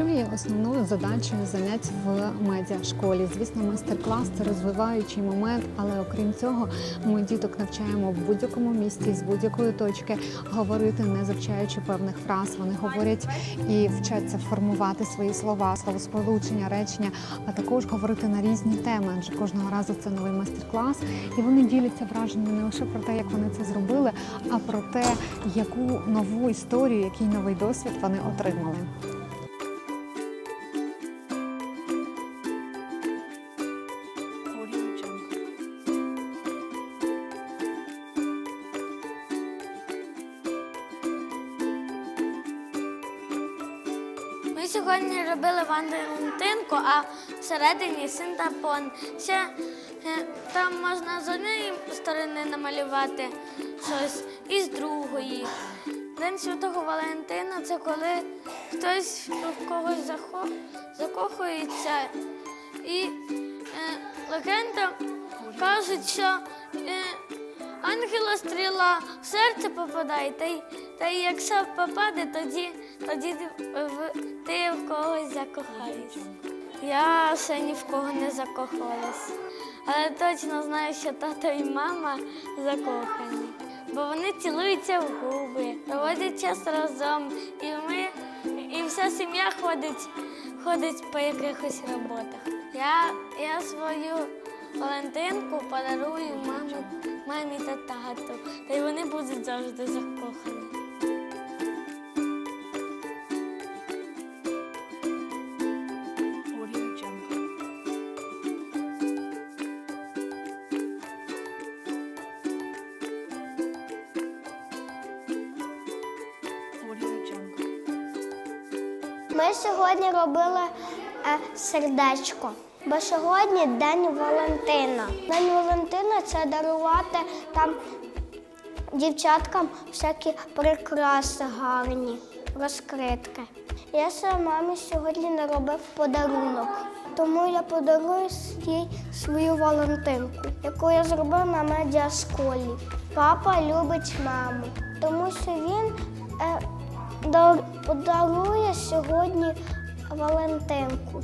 Що є основною задачею занять в медіашколі? Звісно, майстер-клас це розвиваючий момент, але окрім цього, ми діток навчаємо в будь-якому місці з будь-якої точки говорити, не завчаючи певних фраз. Вони говорять і вчаться формувати свої слова, словосполучення, речення, а також говорити на різні теми. Адже кожного разу це новий майстер-клас, і вони діляться враженнями не лише про те, як вони це зробили, а про те, яку нову історію, який новий досвід вони отримали. Сьогодні робили Валентинку, а всередині синтапон. Ще е, там можна з однієї сторони намалювати щось і з другої. День Святого Валентина це коли хтось в когось закохується. І е, легенда кажуть, що е, ангела стріла в серце попадає, та й, та й якщо попаде, тоді, тоді в, ти в когось закохаєшся. Я ще ні в кого не закохалась, але точно знаю, що тато і мама закохані, бо вони цілуються в губи, проводять час разом, і ми, і вся сім'я ходить, ходить по якихось роботах. Я, я свою Валентинку подарую мамі, мамі та тату, та й вони будуть завжди закохані. Ми сьогодні робили е, сердечко, бо сьогодні День Валентина. День Валентина це дарувати там дівчаткам всякі прикраси гарні, розкритки. Я ще мамі сьогодні не робив подарунок, тому я подарую їй свою Валентинку, яку я зробив на медіашколі. Папа любить маму, тому що він е, подарує сьогодні Валентинку.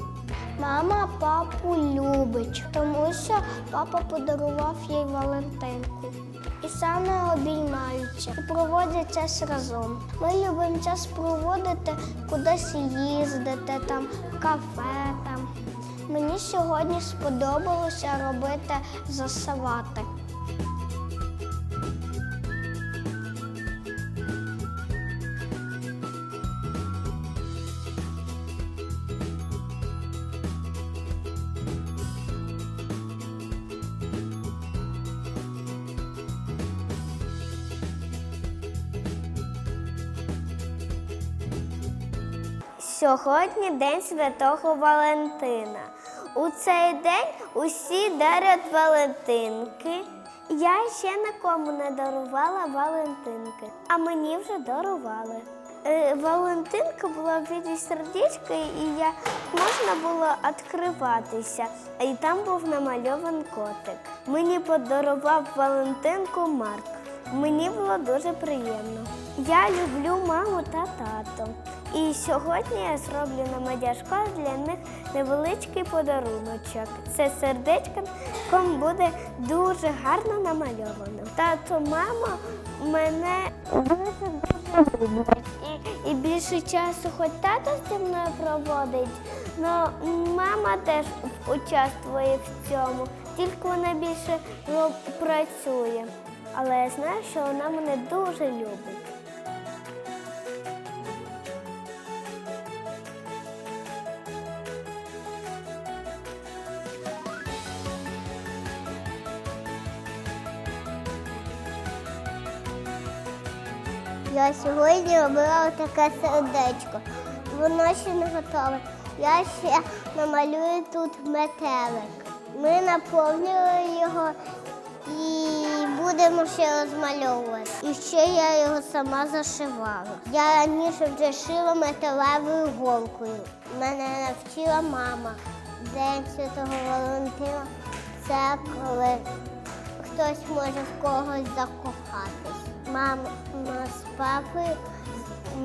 Мама папу любить, тому що папа подарував їй Валентинку. І саме обіймаються і проводять час разом. Ми любимо час проводити кудись їздити, там, в кафе. Там. Мені сьогодні сподобалося робити засавати. Сьогодні День Святого Валентина. У цей день усі дарять Валентинки. Я ще нікому не дарувала Валентинки, а мені вже дарували. Е, Валентинка була в віді сердечка, і я, можна було відкриватися. І там був намальований котик. Мені подарував Валентинку Марк. Мені було дуже приємно. Я люблю маму та тато. І сьогодні я зроблю на медіашколі для них невеличкий подаруночок. Це сердечком буде дуже гарно намальовано. Тато, мама мене дуже дуже люблять. І, і більше часу хоч тато зі мною проводить, але мама теж участвує в цьому, тільки вона більше працює. Але я знаю, що вона мене дуже любить. Я сьогодні робила таке сердечко. Воно ще не готове. Я ще намалюю тут метелик. Ми наповнюємо його і будемо ще розмальовувати. І ще я його сама зашивала. Я раніше вже шила металевою голкою. Мене навчила мама. День Святого Валентина це коли хтось може в когось закохатись. Мама з папою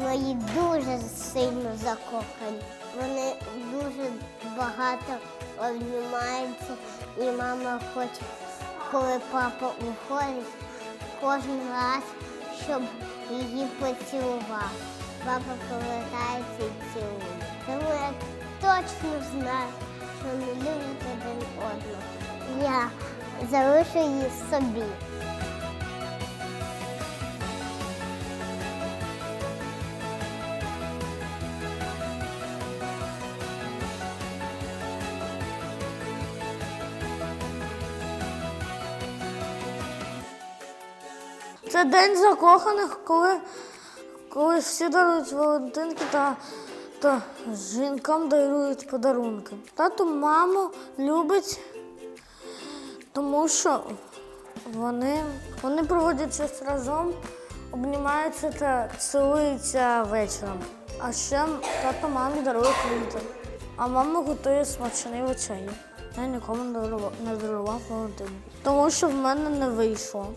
мої дуже сильно закохані. Вони дуже багато обнімаються, і мама хоче, коли папа уходить, кожен раз, щоб її поцілував. Папа повертається і цілує. Тому я точно знаю, що вони люблять один одного. Я залишу її собі. Це день закоханих, коли, коли всі дарують Валентинки та, та жінкам дарують подарунки. Тато маму любить, тому що вони, вони проводять час разом, обнімаються та цілуються вечором. А ще тато мамі дарує квіти, а мама готує смачний вечері. Я нікому не дарував Валентину. Тому що в мене не вийшло.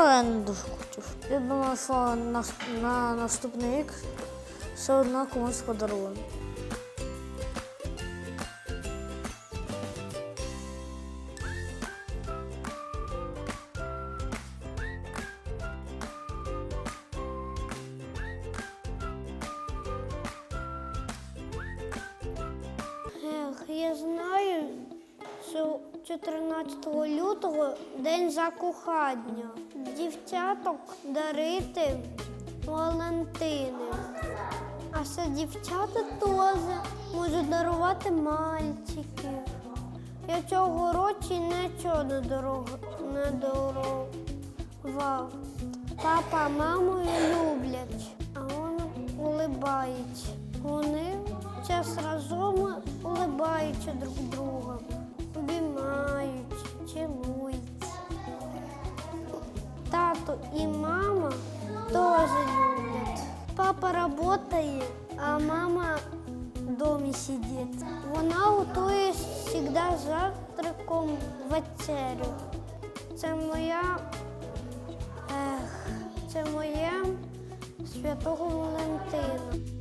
Але не дуже хотів. Я думаю, що на, на наступний рік все одно комусь подарую. 14 лютого день закохання. Дівчаток дарити Валентини. А ще дівчата теж можуть дарувати мальчиків. Я цього року нічого не дарував. Папа маму люблять, а він улибається. Вони час разом улибаються друг другу, Папа а мама вдома сидить. Вона готує завжди завтраком вечерю. Це моя Ех, це моє святого Валентина.